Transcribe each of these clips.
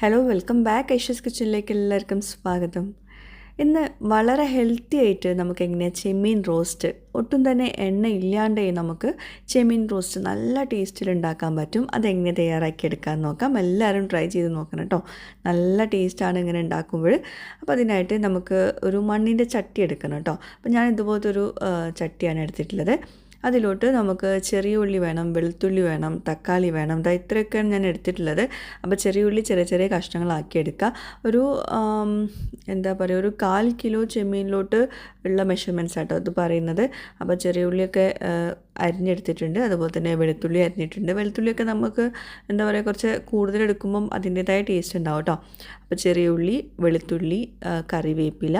Hello welcome back ഐഷ്യസ് കിച്ചണിലേക്ക് എല്ലാവർക്കും സ്വാഗതം. ഇന്ന് വളരെ ഹെൽത്തി ആയിട്ട് നമുക്ക് എങ്ങനെയാണ് ചെമ്മീൻ റോസ്റ്റ് ഒട്ടും തന്നെ എണ്ണ ഇല്ലാണ്ടേ നമുക്ക് ചെമ്മീൻ റോസ്റ്റ് നല്ല ടേസ്റ്റിൽ ഉണ്ടാക്കാൻ പറ്റും. അതെങ്ങനെ തയ്യാറാക്കി എടുക്കാൻ നോക്കാം. എല്ലാവരും ട്രൈ ചെയ്ത് നോക്കണം കേട്ടോ നല്ല ടേസ്റ്റാണ് ഇങ്ങനെ ഉണ്ടാക്കുമ്പോൾ. അപ്പോൾ അതിനായിട്ട് നമുക്ക് ഒരു മണ്ണിന്റെ ചട്ടി എടുക്കണം കേട്ടോ അപ്പോൾ ഞാൻ ഇതുപോലത്തെ ഒരു ചട്ടിയാണ് എടുത്തിട്ടുള്ളത്. അതിലോട്ട് നമുക്ക് ചെറിയ ഉള്ളി വേണം വെളുത്തുള്ളി വേണം തക്കാളി വേണം. ഇതാ ഇത്രയൊക്കെയാണ് ഞാൻ എടുത്തിട്ടുള്ളത്. അപ്പോൾ ചെറിയ ഉള്ളി ചെറിയ ചെറിയ കഷ്ണങ്ങളാക്കി എടുക്കുക ഒരു എന്താ പറയുക ഒരു കാൽ കിലോ ചെമ്മീനിലോട്ട് ഉള്ള മെഷർമെന്റ്സ് ആട്ടോ അത് പറയുന്നത്. അപ്പോൾ ചെറിയ ഉള്ളിയൊക്കെ അരിഞ്ഞെടുത്തിട്ടുണ്ട്. അതുപോലെ തന്നെ വെളുത്തുള്ളി അരിഞ്ഞിട്ടുണ്ട്. വെളുത്തുള്ളിയൊക്കെ നമുക്ക് എന്താ പറയുക കുറച്ച് കൂടുതൽ എടുക്കുമ്പം അതിന്റേതായ ടേസ്റ്റ് ഉണ്ടാവും കേട്ടോ അപ്പോൾ ചെറിയ ഉള്ളി വെളുത്തുള്ളി കറിവേപ്പില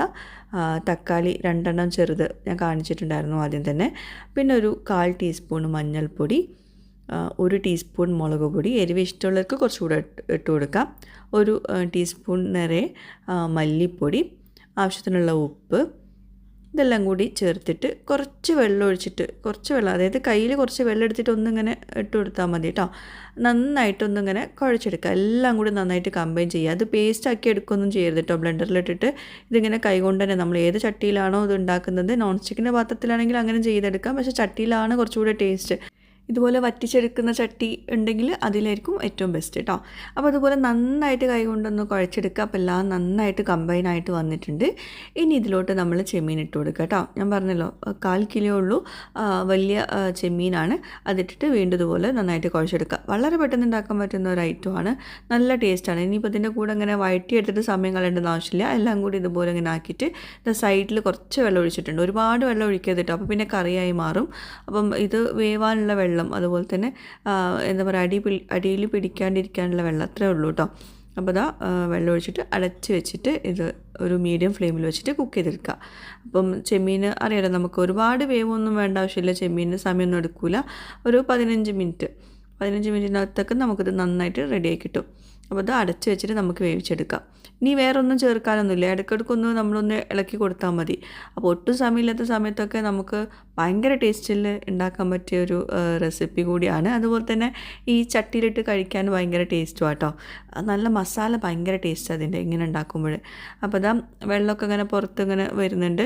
തക്കാളി രണ്ടെണ്ണം ചെറുത് ഞാൻ കാണിച്ചിട്ടുണ്ടായിരുന്നു ആദ്യം തന്നെ. പിന്നെ ഒരു കാൽ ടീസ്പൂൺ മഞ്ഞൾപ്പൊടി ഒരു ടീസ്പൂൺ മുളക് പൊടി എരിവ് ഇഷ്ടമുള്ളവർക്ക് കുറച്ചുകൂടെ ഇട്ട് കൊടുക്കാം. ഒരു ടീസ്പൂൺ നിറയെ മല്ലിപ്പൊടി ആവശ്യത്തിനുള്ള ഉപ്പ് ഇതെല്ലാം കൂടി ചേർത്തിട്ട് കുറച്ച് വെള്ളം ഒഴിച്ചിട്ട് കുറച്ച് വെള്ളം അതായത് കയ്യിൽ കുറച്ച് വെള്ളം എടുത്തിട്ട് ഒന്നിങ്ങനെ ഇട്ട് കൊടുത്താൽ മതി കേട്ടോ നന്നായിട്ടൊന്നിങ്ങനെ കുഴച്ചെടുക്കുക. എല്ലാം കൂടി നന്നായിട്ട് കമ്പൈൻ ചെയ്യുക. അത് പേസ്റ്റ് ആക്കി എടുക്കുകയൊന്നും ചെയ്യരുത് കേട്ടോ ബ്ലെൻഡറിലിട്ടിട്ട് ഇതിങ്ങനെ കൈകൊണ്ട് തന്നെ നമ്മൾ ഏത് ചട്ടിയിലാണോ ഇത് ഉണ്ടാക്കുന്നത് നോൺ സ്റ്റിക്കിന്റെ പാത്രത്തിലാണെങ്കിൽ അങ്ങനെ ചെയ്തെടുക്കാം. പക്ഷേ ചട്ടിയിലാണ് കുറച്ചുകൂടെ ടേസ്റ്റ് ഇതുപോലെ വറ്റിച്ചെടുക്കുന്ന ചട്ടി ഉണ്ടെങ്കിൽ അതിലായിരിക്കും ഏറ്റവും ബെസ്റ്റ് കേട്ടോ അപ്പോൾ അതുപോലെ നന്നായിട്ട് കൈ കൊണ്ടൊന്ന് കുഴച്ചെടുക്കുക. അപ്പോൾ എല്ലാം നന്നായിട്ട് കമ്പൈൻ ആയിട്ട് വന്നിട്ടുണ്ട്. ഇനി ഇതിലോട്ട് നമ്മൾ ചെമ്മീൻ ഇട്ട് കൊടുക്കുക കേട്ടോ ഞാൻ പറഞ്ഞല്ലോ കാൽ കിലോ ഉള്ളൂ വലിയ ചെമ്മീനാണ്. അതിട്ടിട്ട് വീണ്ടും ഇതുപോലെ നന്നായിട്ട് കുഴച്ചെടുക്കുക. വളരെ പെട്ടെന്ന് ഉണ്ടാക്കാൻ പറ്റുന്ന ഒരു ഐറ്റമാണ് നല്ല ടേസ്റ്റാണ് ഇനിയിപ്പോൾ ഇതിന്റെ കൂടെ ഇങ്ങനെ വഴറ്റിയെടുത്തിട്ട് സമയം കളയേണ്ടെന്ന് ആവശ്യമില്ല. എല്ലാം കൂടി ഇതുപോലെ ഇങ്ങനെ ആക്കിയിട്ട് സൈഡിൽ കുറച്ച് വെള്ളം ഒഴിച്ചിട്ടുണ്ട്. ഒരുപാട് വെള്ളം ഒഴിക്കരുത് കേട്ടോ അപ്പോൾ പിന്നെ കറിയായി മാറും. അപ്പം ഇത് വേവാനുള്ള വെള്ളം അതുപോലെ തന്നെ എന്താ പറയുക അടി പിടി അടിയിൽ പിടിക്കാണ്ടിരിക്കാനുള്ള വെള്ളം അത്രേ ഉള്ളൂ കേട്ടോ അപ്പോൾ ഇതാ വെള്ളം ഒഴിച്ചിട്ട് അടച്ച് വെച്ചിട്ട് ഇത് ഒരു മീഡിയം ഫ്ലെയിമിൽ വെച്ചിട്ട് കുക്ക് ചെയ്തെടുക്കുക. അപ്പം ചെമ്മീൻ അറിയാലോ നമുക്ക് ഒരുപാട് വേവൊന്നും വേണ്ട ആവശ്യമില്ല ചെമ്മീനിന് സമയമൊന്നും എടുക്കില്ല ഒരു പതിനഞ്ച് മിനിറ്റ് പതിനഞ്ച് മിനിറ്റിനകത്തൊക്കെ നമുക്കിത് നന്നായിട്ട് റെഡിയായി കിട്ടും. അപ്പോൾ ഇത് അടച്ച് വെച്ചിട്ട് നമുക്ക് വേവിച്ചെടുക്കാം. ഇനി വേറെ ഒന്നും ചേർക്കാനൊന്നുമില്ല. ഇടയ്ക്കിടയ്ക്കൊന്ന് നമ്മളൊന്ന് ഇളക്കി കൊടുത്താൽ മതി. അപ്പോൾ ഒട്ടും സമയമില്ലാത്ത സമയത്തൊക്കെ നമുക്ക് ഭയങ്കര ടേസ്റ്റിൽ ഉണ്ടാക്കാൻ പറ്റിയ ഒരു റെസിപ്പി കൂടിയാണ്. അതുപോലെ തന്നെ ഈ ചട്ടിയിലിട്ട് കഴിക്കാൻ ഭയങ്കര ടേസ്റ്റും കേട്ടോ നല്ല മസാല ഭയങ്കര ടേസ്റ്റ് അതിന്റെ ഇങ്ങനെ ഉണ്ടാക്കുമ്പോൾ. അപ്പോൾ അതാ വെള്ളമൊക്കെ ഇങ്ങനെ പുറത്ത് ഇങ്ങനെ വരുന്നുണ്ട്.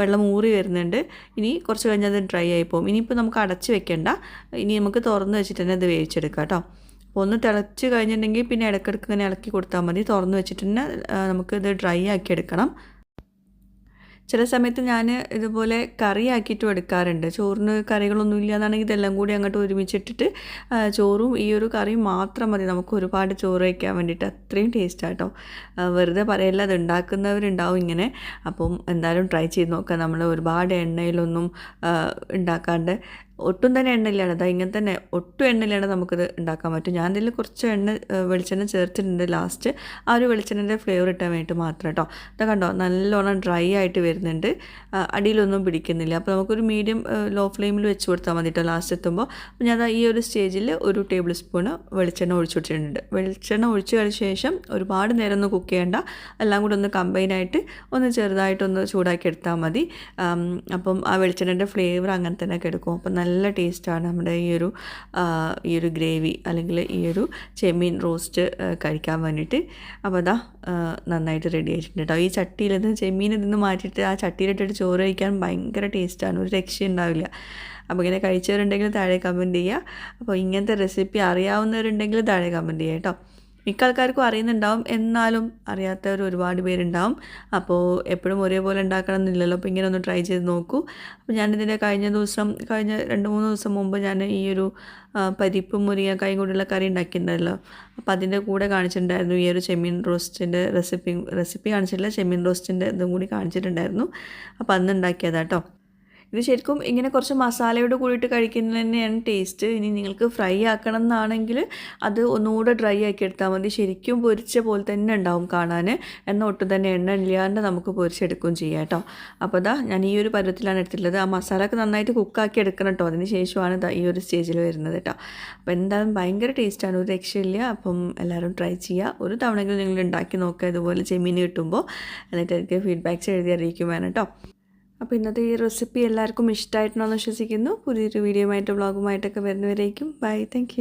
വെള്ളം ഊറി വരുന്നുണ്ട്. ഇനി കുറച്ച് കഴിഞ്ഞാൽ അത് ഡ്രൈ ആയി പോകും. ഇനിയിപ്പോൾ നമുക്ക് അടച്ച് വെക്കേണ്ട. ഇനി നമുക്ക് തുറന്ന് വെച്ചിട്ട് തന്നെ അത് വേവിച്ചെടുക്കാം കേട്ടോ. ഒന്ന് തിളച്ച് കഴിഞ്ഞിട്ടുണ്ടെങ്കിൽ പിന്നെ ഇടയ്ക്കിടയ്ക്ക് ഇങ്ങനെ ഇളക്കി കൊടുത്താൽ മതി. തുറന്ന് വെച്ചിട്ട് തന്നെ നമുക്കിത് ഡ്രൈ ആക്കി എടുക്കണം. ചില സമയത്ത് ഞാൻ ഇതുപോലെ കറി ആക്കിയിട്ടും എടുക്കാറുണ്ട്. ചോറിന് കറികളൊന്നും ഇല്ല എന്നാണെങ്കിൽ ഇതെല്ലാം കൂടി അങ്ങോട്ട് ഒരുമിച്ചിട്ടിട്ട് ചോറും ഈ ഒരു കറിയും മാത്രം മതി. നമുക്ക് ഒരുപാട് ചോറ് വയ്ക്കാൻ വേണ്ടിയിട്ട് അത്രയും ടേസ്റ്റാട്ടോ വെറുതെ പറയല്ല അത് ഉണ്ടാക്കുന്നവരുണ്ടാവും ഇങ്ങനെ. അപ്പം എന്തായാലും ട്രൈ ചെയ്ത് നോക്കാം. നമ്മൾ ഒരുപാട് എണ്ണയിലൊന്നും ഉണ്ടാക്കാണ്ട് ഒട്ടും തന്നെ എണ്ണയിലാണ് അതാ ഇങ്ങനെ തന്നെ ഒട്ടും എണ്ണയിലാണ് നമുക്കിത് ഉണ്ടാക്കാൻ പറ്റും. ഞാൻ ഇതിൽ കുറച്ച് എണ്ണ വെളിച്ചെണ്ണ ചേർത്തിട്ടുണ്ട് ലാസ്റ്റ് ആ ഒരു വെളിച്ചെണ്ണന്റെ ഫ്ലേവർ ഇട്ടാൻ വേണ്ടിയിട്ട് മാത്രം കേട്ടോ. ഇതാ കണ്ടോ നല്ലോണം ഡ്രൈ ആയിട്ട് വരുന്നുണ്ട്. അടിയിലൊന്നും പിടിക്കുന്നില്ല. അപ്പോൾ നമുക്കൊരു മീഡിയം ലോ ഫ്ലെയിമിൽ വെച്ച് കൊടുത്താൽ മതി കേട്ടോ ലാസ്റ്റ് എത്തുമ്പോൾ ഞാൻ ഈ ഒരു സ്റ്റേജിൽ ഒരു ടേബിൾ സ്പൂണ് വെളിച്ചെണ്ണ ഒഴിച്ചു കൊടുത്തിട്ടുണ്ട്. വെളിച്ചെണ്ണ ഒഴിച്ചു കഴിഞ്ഞ ശേഷം ഒരുപാട് നേരം ഒന്നും കുക്ക് ചെയ്യേണ്ട. എല്ലാം കൂടെ ഒന്ന് കമ്പൈനായിട്ട് ഒന്ന് ചെറുതായിട്ടൊന്ന് ചൂടാക്കി എടുത്താൽ മതി. അപ്പം ആ വെളിച്ചെണ്ണന്റെ ഫ്ലേവർ അങ്ങനെ തന്നെ കിടക്കും. അപ്പം നല്ല ടേസ്റ്റാണ് നമ്മുടെ ഈ ഒരു ഈ ഒരു ഗ്രേവി അല്ലെങ്കിൽ ഈ ഒരു ചെമ്മീൻ റോസ്റ്റ് കഴിക്കാൻ വേണ്ടിയിട്ട്. അപ്പോൾ അതാ നന്നായിട്ട് റെഡി ആയിട്ടുണ്ട് കേട്ടോ ഈ ചട്ടിയിൽ നിന്ന് ചെമ്മീൻ ഇതിന്ന് മാറ്റിയിട്ട് ആ ചട്ടിയിലിട്ടിട്ട് ചോറ് കഴിക്കാൻ ഭയങ്കര ടേസ്റ്റാണ്. ഒരു രക്ഷയുണ്ടാവില്ല അപ്പോൾ ഇങ്ങനെ കഴിച്ചവരുണ്ടെങ്കിൽ താഴെ കമന്റ് ചെയ്യുക അപ്പോൾ ഇങ്ങനത്തെ റെസിപ്പി അറിയാവുന്നവരുണ്ടെങ്കിൽ താഴെ കമന്റ് ചെയ്യുക കേട്ടോ മിക്ക ആൾക്കാർക്കും അറിയുന്നുണ്ടാവും. എന്നാലും അറിയാത്തവർ ഒരുപാട് പേരുണ്ടാവും. അപ്പോൾ എപ്പോഴും ഒരേപോലെ ഉണ്ടാക്കണം എന്നില്ലല്ലോ അപ്പോൾ ഇങ്ങനെ ഒന്ന് ട്രൈ ചെയ്ത് നോക്കൂ. അപ്പോൾ ഞാനിതിന്റെ കഴിഞ്ഞ ദിവസം കഴിഞ്ഞ രണ്ട് മൂന്ന് ദിവസം മുമ്പ് ഞാൻ ഈ ഒരു പരിപ്പ് മുരിങ്ങക്കായും കൂടിയുള്ള കറി ഉണ്ടാക്കിയിട്ടുണ്ടല്ലോ അപ്പോൾ അതിന്റെ കൂടെ കാണിച്ചിട്ടുണ്ടായിരുന്നു. ഈ ഒരു ചെമ്മീൻ റോസ്റ്റിന്റെ റെസിപ്പി റെസിപ്പി കാണിച്ചിട്ടില്ല. ചെമ്മീൻ റോസ്റ്റിന്റെ ഇതും കൂടി കാണിച്ചിട്ടുണ്ടായിരുന്നു. അപ്പോൾ അന്ന് ഉണ്ടാക്കിയതാട്ടോ ഇത് ശരിക്കും ഇങ്ങനെ കുറച്ച് മസാലയോട് കൂടിയിട്ട് കഴിക്കുന്നത് തന്നെയാണ് ടേസ്റ്റ് ഇനി നിങ്ങൾക്ക് ഫ്രൈ ആക്കണം എന്നാണെങ്കിൽ അത് ഒന്നുകൂടെ ഡ്രൈ ആക്കി എടുത്താൽ മതി. ശരിക്കും പൊരിച്ച പോലെ തന്നെ ഉണ്ടാവും കാണാൻ. എന്നാൽ ഒട്ടും തന്നെ എണ്ണ ഇല്ലാണ്ട് നമുക്ക് പൊരിച്ചെടുക്കുകയും ചെയ്യാം കേട്ടോ. അപ്പോൾ ഇതാ ഞാൻ ഈ ഒരു പരുവത്തിലാണ് എടുത്തിട്ടുള്ളത്. ആ മസാലയൊക്കെ നന്നായിട്ട് കുക്കാക്കി എടുക്കണം കേട്ടോ. അതിന് ശേഷമാണ് ഈ ഒരു സ്റ്റേജിൽ വരുന്നത് കേട്ടോ. അപ്പോൾ എന്തായാലും ഭയങ്കര ടേസ്റ്റാണ് ഒരു രക്ഷയില്ല. അപ്പം എല്ലാവരും ട്രൈ ചെയ്യുക. ഒരു തവണയെങ്കിലും നിങ്ങൾ ഉണ്ടാക്കി നോക്കുക. ഇതുപോലെ ചെമ്മീൻ കിട്ടുമ്പോൾ എന്നിട്ട് എനിക്ക് ഫീഡ്ബാക്ക്സ് എഴുതി അറിയിക്കും വേണം കേട്ടോ. അപ്പോൾ ഇന്നത്തെ ഈ റെസിപ്പി എല്ലാവർക്കും ഇഷ്ടമായിട്ടുണ്ടോ എന്ന് വിശ്വസിക്കുന്നു. പുതിയൊരു വീഡിയോ ആയിട്ട് വ്ളോഗുമായിട്ടൊക്കെ വരുന്നവരേക്കും. ബൈ. താങ്ക്